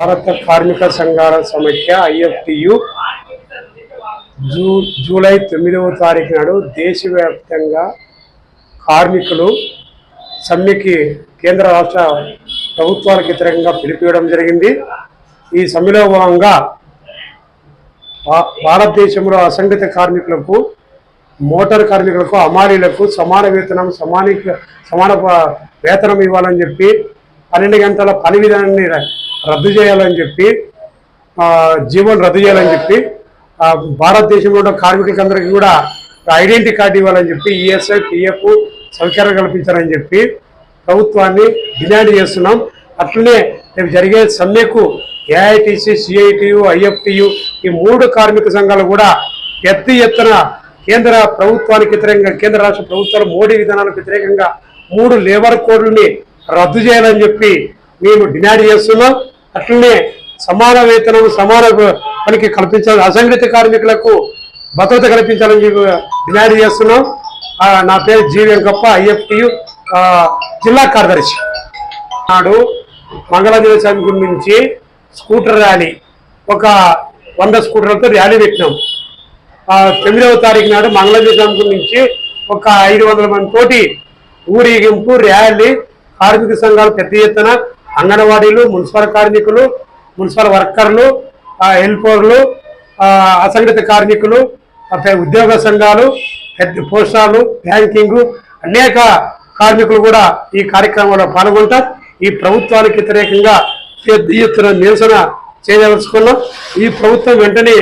భారత కార్మిక సంఘాల సమైక్య ఐఎఫ్టియు జూ జూలై తొమ్మిదవ తారీఖు నాడు దేశవ్యాప్తంగా కార్మికులు సమ్మెకి కేంద్ర రాష్ట్ర ప్రభుత్వాలకు వ్యతిరేకంగా పిలిపివ్వడం జరిగింది. ఈ సమ్మెలో భాగంగా భారతదేశంలో అసంఘటిత కార్మికులకు మోటార్ కార్మికులకు అమారీలకు సమాన వేతనం సమానిక సమాన వేతనం ఇవ్వాలని చెప్పి పన్నెండు గంటల పని విధానాన్ని రద్దు చేయాలని చెప్పి ఆ, జీవోలు రద్దు చేయాలని చెప్పి భారతదేశంలో ఉన్న కార్మికులందరికీ కూడా ఐడెంటిటీ కార్డు ఇవ్వాలని చెప్పి ఈఎస్ఐ పిఎఫ్ సౌకర్యం కల్పించాలని చెప్పి ప్రభుత్వాన్ని డిమాండ్ చేస్తున్నాం. అట్లనే రేపు జరిగే సమ్మెకు ఏఐటిసి సిఐటియు ఐఎఫ్టియు ఈ మూడు కార్మిక సంఘాలు కూడా ఎత్తి ఎత్తున కేంద్ర ప్రభుత్వానికి వ్యతిరేకంగా కేంద్ర రాష్ట్ర ప్రభుత్వాలు మోడీ విధానాలకు వ్యతిరేకంగా మూడు లేబర్ కోడ్లని రద్దు చేయాలని చెప్పి మేము డిమాండ్ చేస్తున్నాం. అట్లనే సమాన వేతనం సమాన పనికి కల్పించాలి అసంఘటిత కార్మికులకు భద్రత కల్పించాలని చెప్పి డిమాండ్ చేస్తున్నాం. నా పేరు జీ వెంకప్ప ఐఎఫ్టియు జిల్లా కార్యదర్శి. నాడు మంగళాదేవి స్వామి నుంచి స్కూటర్ ర్యాలీ ఒక వంద స్కూటర్లతో ర్యాలీ పెట్టినాం. తొమ్మిదవ తారీఖు నాడు మంగళాదేవి స్వామి నుంచి ఒక ఐదు వందల మంది తోటి ఊరేగింపు ర్యాలీ కార్మిక సంఘాలు పెద్ద ఎత్తున అంగన్వాడీలు మున్సిపల్ కార్మికులు మున్సిపల్ వర్కర్లు హెల్పర్లు అసంఘటిత కార్మికులు ఉద్యోగ సంఘాలు పెద్ద పోస్టాలు బ్యాంకింగ్ అనేక కార్మికులు కూడా ఈ కార్యక్రమంలో పాల్గొంటారు. ఈ ప్రభుత్వానికి వ్యతిరేకంగా పెద్ద ఎత్తున నిరసన చేయదలుచుకున్నాం. ఈ ప్రభుత్వం వెంటనే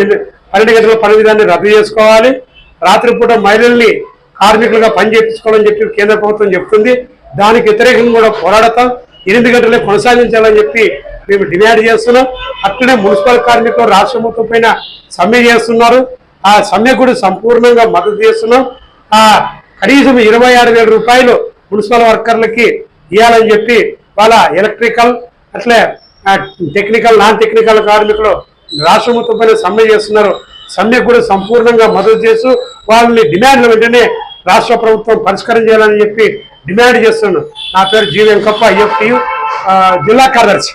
పన్నెండు గంటల పని విధాన్ని రద్దు చేసుకోవాలి. రాత్రిపూట మహిళల్ని కార్మికులుగా పని చేయించుకోవాలని చెప్పి కేంద్ర ప్రభుత్వం చెప్తుంది. దానికి వ్యతిరేకంగా కూడా పోరాడతాం. ఎనిమిది గంటలే కొనసాగించాలని చెప్పి మేము డిమాండ్ చేస్తున్నాం. అట్లనే మున్సిపల్ కార్మికులు రాష్ట్ర మొత్తం పైన సమ్మె చేస్తున్నారు. ఆ సమ్మె కూడా సంపూర్ణంగా మద్దతు చేస్తున్నాం. ఆ కనీసం ఇరవై ఆరు వేల రూపాయలు మున్సిపల్ వర్కర్లకి ఇవ్వాలని చెప్పి వాళ్ళ ఎలక్ట్రికల్ అట్లే టెక్నికల్ నాన్ టెక్నికల్ కార్మికులు రాష్ట్ర మొత్తం పైన సమ్మె చేస్తున్నారు. సమ్మె కూడా సంపూర్ణంగా మద్దతు చేస్తూ వాళ్ళని డిమాండ్ వెంటనే రాష్ట్ర ప్రభుత్వం పరిష్కారం చేయాలని చెప్పి డిమాండ్ చేస్తున్నాను. నా పేరు జీ వెంకప్ప ఐఎఫ్టియు జిల్లా కార్యదర్శి.